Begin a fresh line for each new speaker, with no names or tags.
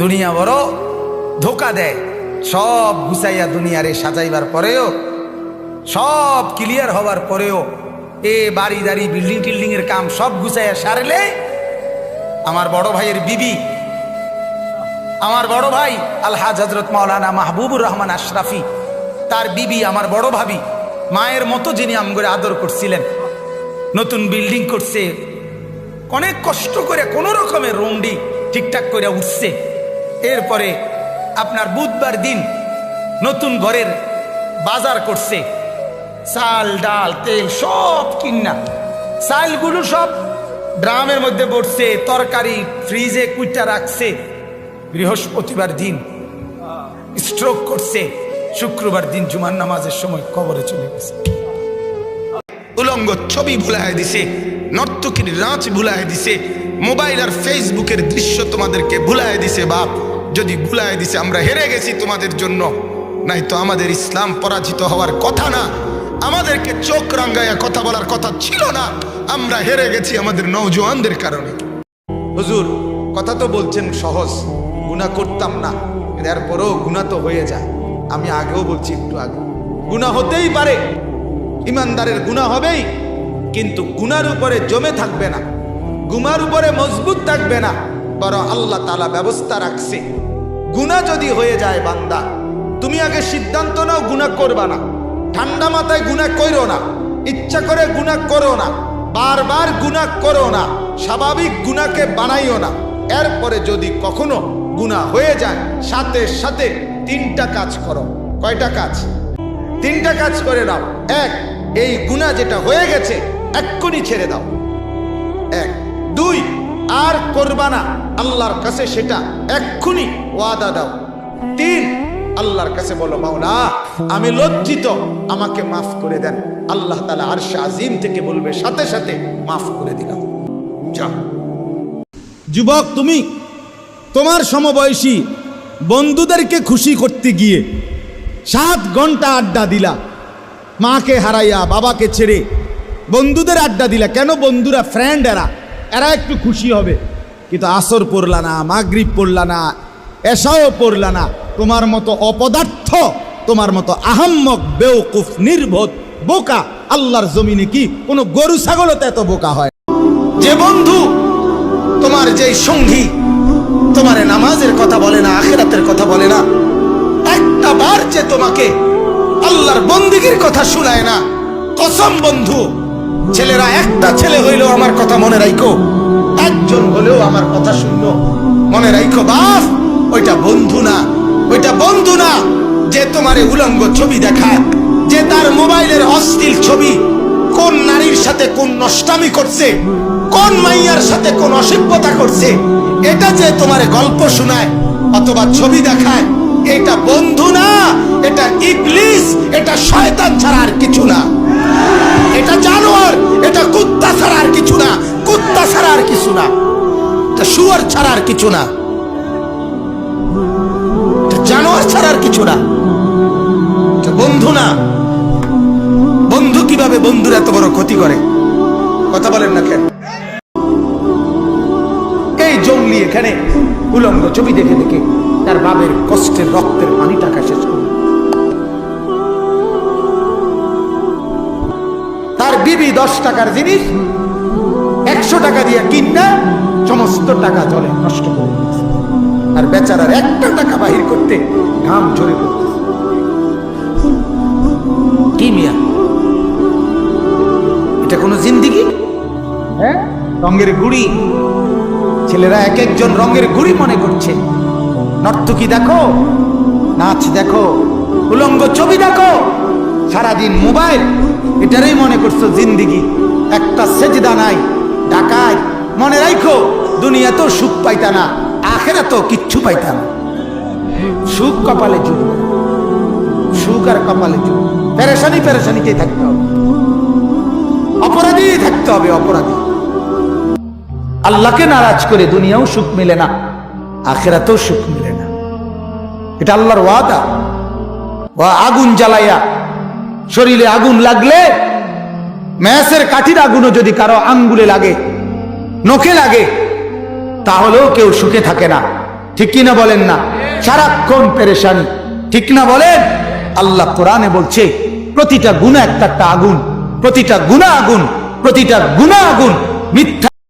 দুনিয়া বড় ধোকা দেয়। সব গুছাইয়া দুনিয়ারে সাজাইবার পরেও, সব ক্লিয়ার হবার পরেও, এ বাড়ি, দাড়ি বিল্ডিং টিল্ডিং এর কাম সব গুছাইয়া সারলে আমার বড় ভাইয়ের বিবি, আমার বড় ভাই আলহাজ হজরত মাওলানা মাহবুবুর রহমান আশরাফি, তার বিবি আমার বড় ভাবি, মায়ের মতো যিনি আমগরে আদর করছিলেন, নতুন বিল্ডিং করছে, অনেক কষ্ট করে কোনো রকমের রুমডি ঠিকঠাক করে উঠছে। এরপরে আপনার বুধবার দিন নতুন ঘরের বাজার করছে। চাল, ডাল, তেল সব কিনা। চালগুলো সব ড্রামের মধ্যে পড়ছে তরকারি ফ্রিজে কুইটা রাখছে। বৃহস্পতিবার দিন স্ট্রোক করছে। শুক্রবার দিন জুমার নামাজের সময় কবরে চলে গেছে। উলঙ্গ ছবি ভুলায় দিছে, নর্তকীর নাচ ভুলায় দিছে, মোবাইল আর ফেসবুকের দৃশ্য তোমাদেরকে ভুলায় দিছে বাপ। যদি ভুলায় দিছে, আমরা হেরে গেছি তোমাদের জন্য। নাই তো আমাদের ইসলাম পরাজিত হওয়ার কথা না। আমাদেরকে চোখ রাঙ্গাইয়া কথা বলার কথা ছিল না। আমরা হেরে গেছি আমাদের নৌজওয়ানদের কারণে। হুজুর, কথা তো বলছেন সহজ। গুণা করতাম না। এরপরেও গুণা তো হয়ে যায়। আমি আগেও বলছি একটু আগে। গুণা হতেই পারে। ইমানদারের গুণা হবেই। কিন্তু গুনার উপরে জমে থাকবে না। গুমার উপরে মজবুত থাকবে না। বড় আল্লাহ তালা ব্যবস্থা রাখছে। গুণা যদি হয়ে যায় বান্দা, তুমি আগে সিদ্ধান্ত নাও গুণা করবা না। ঠান্ডা মাথায় গুণা করো না, ইচ্ছা করে গুণা করো না, বারবার গুণা করো না, স্বাভাবিক গুণাকে বানাইও না। এরপরে যদি কখনো গুণা হয়ে যায়, সাথে সাথে তিনটা কাজ করো। কয়টা কাজ? তিনটা কাজ করে দাও এক, এই গুণা যেটা হয়ে গেছে, এক্ষুনি ছেড়ে দাও। এক, দুই, আর করবা না। আল্লাহর কাছে সেটা এক্ষুনি ওয়াদা দাও। তিন, আল্লাহর কাছে বলো, মাওলা, আমি লজ্জিত, আমাকে মাফ করে দেন। আল্লাহ তালা আর আজিম থেকে বলবে, সাথে সাথে মাফ করে দিলাম। যা
যুবক, তুমি তোমার সমবয়সী বন্ধুদেরকে খুশি করতে গিয়ে সাত ঘণ্টা আড্ডা দিলা। মাকে হারাইয়া, বাবাকে ছেড়ে বন্ধুদের আড্ডা দিলা। কেন? বন্ধুরা ফ্রেন্ড এরা। এরা একটু খুশি হবে। কিন্তু আসর পড়লা না, মাগরিব পড়লা না এসাও পড়লা না। তোমার মতো অপদার্থ, তোমার মতো আহাম্মক বেউকুফ নির্বোধ বোকা আল্লাহর জমিনে কি কোনো গরু ছাগলও তো এত বোকা হয়?
যে বন্ধু তোমার যে সঙ্গী, তোমার নামাজের কথা বলে না, আখেরাতের কথা বলে না, একটা বার যে তোমাকে আল্লাহর বন্দিগির কথা শুনায় না, কসম বন্ধু, ছেলেরা একটা ছেলে হইলেও আমার কথা মনে রাখো একজন হলেও আমার কথা শুনলো। মনে রাখো বাপ, ওইটা বন্ধু না, ওইটা বন্ধু না যে তোমারে উলঙ্গ ছবি দেখায়, যে তার মোবাইলের অশ্লীল ছবি, কোন নারীর সাথে কোন নষ্টামি করছে, কোন মাইয়ার সাথে কোন অসভ্যতা করছে, এটা যে তোমারে গল্প শোনায় অথবা ছবি দেখায়, এটা বন্ধু না, এটা ইবলিস, এটা শয়তান ছাড়া আর কিছু না। এটা জানোয়ার, এটা কুত্তা এটা শুয়ার ছাড়া আর কিছু না। জানোয়ার ছাড়া আর কিছু না। বন্ধু না। বন্ধু কীভাবে বন্ধুর এত বড় ক্ষতি করে? কথা বলেন না কেন? এই জঙ্গলি এখানে উলঙ্গ ছবি দেখে দেখে তার বাবের কষ্টের রক্তের পানি টাকা শেষ তার বিবি দশ টাকার জিনিস, একশো টাকা দিয়ে কিনা সমস্ত টাকা জলে নষ্ট করে দিয়েছে। আর বেচারার একটা টাকা বাহির করতে ঘাম ঝরে পড়তেছে। কি মিয়া? এটা কোনো জিন্দিগি? হ্যাঁ? রঙের গুড়ি। ছেলেরা এক একজন রঙের গুড়ি মনে করছে। নর্তকী দেখো নাচ দেখো উলঙ্গ ছবি দেখো। সারাদিন মোবাইল এটারই মনে করছ জিন্দিগি। একটা সেজদা নাই ডাকায়। মনে রাখো দুনিয়া তো সুখ পাইতা না, আখেরা তো কিচ্ছু পাইতা না। সুখ কপালে যুগ সুখ আর কপালে যুগ পেরেশানি পেরেশানিতেই থাকতে হবে। অপরাধী থাকতে হবে অপরাধী। আল্লাহকে নারাজ করে দুনিয়াও সুখ মিলে না, আখেরাতেও সুখ মিলে না। এটা আল্লাহর ওয়াদা। ওয়া আগুন জ্বালাইয়া শরীরে আগুন লাগলে, ম্যাসের কাঠির আগুনও যদি কারও আঙ্গুলে লাগে নখে লাগে, তাহলেও কেউ সুখে থাকে না। ঠিক কিনা বলেন না? সারাক্ষণ পেরেশানি। ঠিক না বলেন? আল্লাহ কোরআনে বলছে, প্রতিটা গুণা একটা একটা আগুন, প্রতিটা গুণা আগুন, প্রতিটা গুণা আগুন মিথ্যা